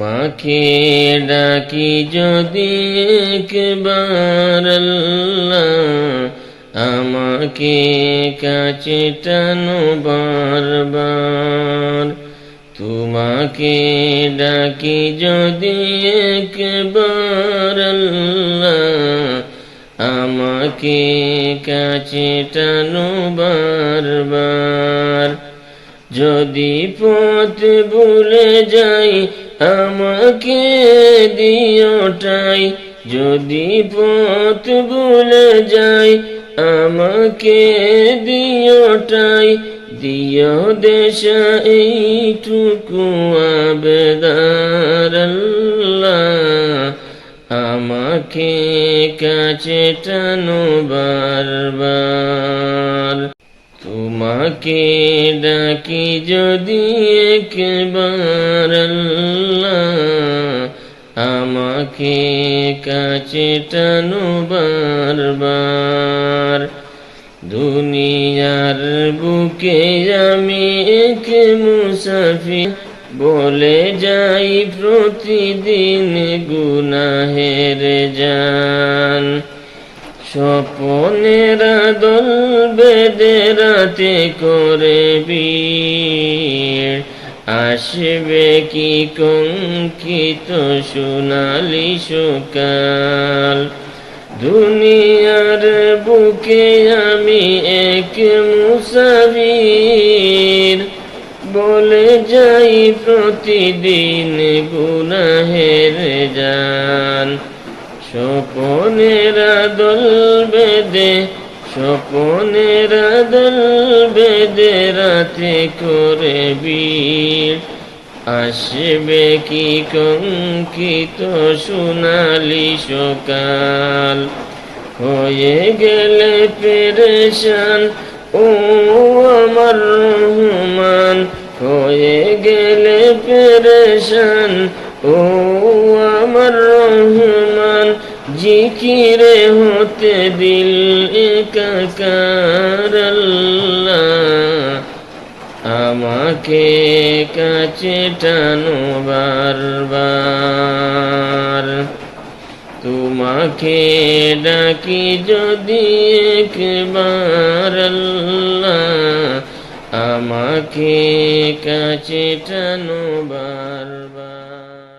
তোমাকে ডাকি যদি একবার আমাকে কাছে টানো বারবার। তোমাকে ডাকি যদি একবার আমাকে কাছে টানো বারবার। যদি পথ ভুলে যাই আমাকে দিওটাই যদি পথ ভুলে যাই আমাকে দিওটাই দিও দেশা এইটুকু আবেদার আমাকে কাছে টানো বারবার তোমাকে ডাকি যদি একবার আমাকে কাছে টানো বারবার? দুনিয়ার বুকে আমি এক মুসাফির, বলে যাই প্রতিদিন গুনাহের জান স্বপনেরা দল বেদে রাতে করে আসবে কি কঙ্কিত সোনালি সকাল? দুনিয়ার বুকে আমি এক মুসাফির। বলে যাই প্রতিদিন গুনাহের জান। স্বপনের দল বেদে স্বপনের দল বেদে রাতে করে বীর। আসবে কি কঙ্কিত সোনালি সকাল? হয়ে গেলে পেরেশান, ও আমার রহমান। হয়ে গেলে পেরেশান, ও আমার রহমান। জিকিরে হতে দিল একাকার আমাকে কাছে টানো বারবার। তোমাকে ডাকি যদি একবার আমাকে কাছে টানো বারবার।